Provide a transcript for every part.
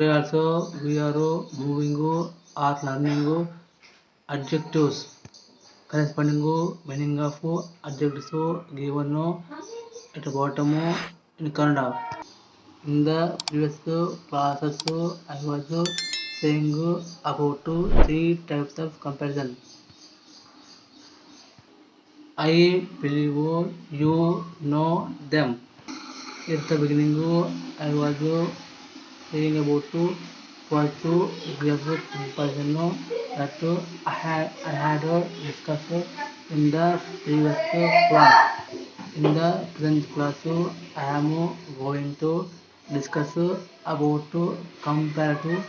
Here also we are moving or learning adjectives corresponding meaning of adjectives given at the bottom in Kannada. In the previous classes I was saying about three types of comparison. I believe you know them. At the beginning I was thinking about to what to give with person no that to I had I had a discussion in the previous class. In the present class I am going to discuss about to comparative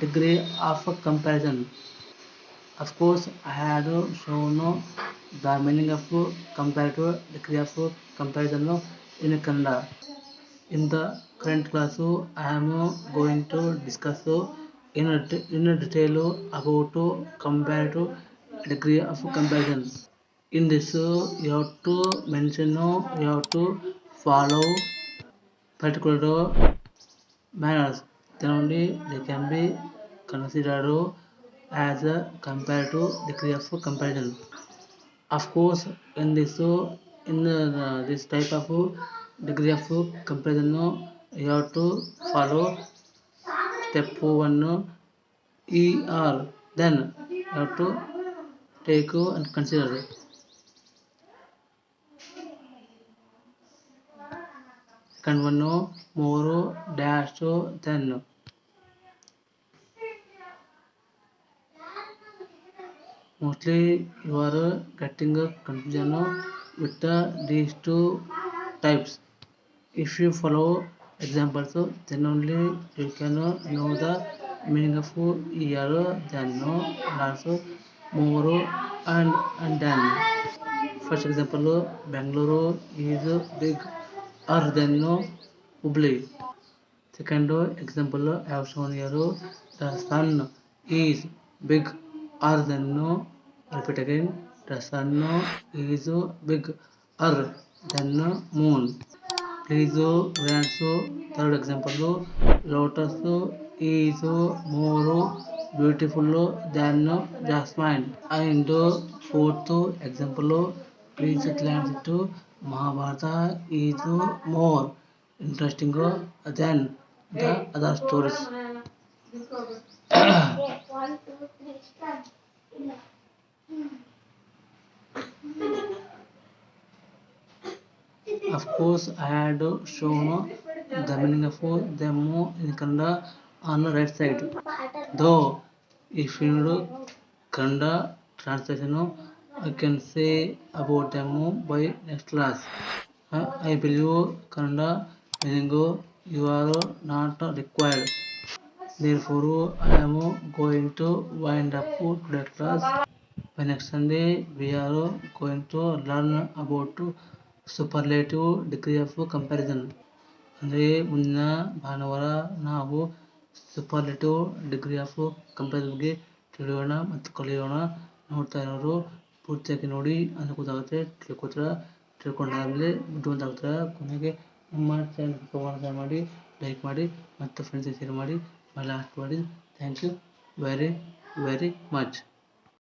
degree of comparison. Of course I had shown the meaning of comparative degree of comparison in Kannada. in the current class I am going to discuss in a, in a detail about comparative degree of comparison. In this you have to mention you have to follow particular manners then only they can be considered as a comparative degree of comparison. Of course in this in uh, this type of degree of comparison you have to follow step 1 er then you have to take and consider second one more dash then mostly you are getting a confusion with these two types If you follow examples, then only you can know the meaning of year, then no, also more and and then. First example, Bangalore is big or then no ubli Second example, I have shown here the sun is big or then no. Repeat again, the sun is big or than moon. Rizo, Ranso, third example lo, lotus lo, iso, more beautiful lo, than no, jasmine. And fourth example lo, please glance to Mahabharata is more interesting than the other stories. Of course I had shown the meaning of the moo in Kannada on right side though ఈ field Kannada translation I can say about the moo by next class I believe Kannada meaning you are not required there for I'm going to wind up today class by next Sunday we're going to learn about superlative degree of comparison ಅಂದರೆ ಮುಂದಿನ ಭಾನುವಾರ ನಾವು superlative degree of comparison ಬಗ್ಗೆ ತಿಳಿಯೋಣ ಮತ್ತು ಕಲಿಯೋಣ ನೋಡ್ತಾ ಇರೋರು ಪೂರ್ತಿಯಾಗಿ ನೋಡಿ ಅನುಕೂಲ ಆಗುತ್ತೆ ತಿಳ್ಕೊತಾರೆ ತಿಳ್ಕೊಂಡಾದ್ಮೇಲೆ ಬುದ್ಧಿವಂತ ಕೊನೆಗೆ ನಮ್ಮ ಚಾನಲ್ ಮಾಡಿ ಲೈಕ್ ಮಾಡಿ ಮತ್ತು ಫ್ರೆಂಡ್ಸಿಗೆ ಶೇರ್ ಮಾಡಿ ಲಾಸ್ಟ್ ಮಾಡಿ thank you very very much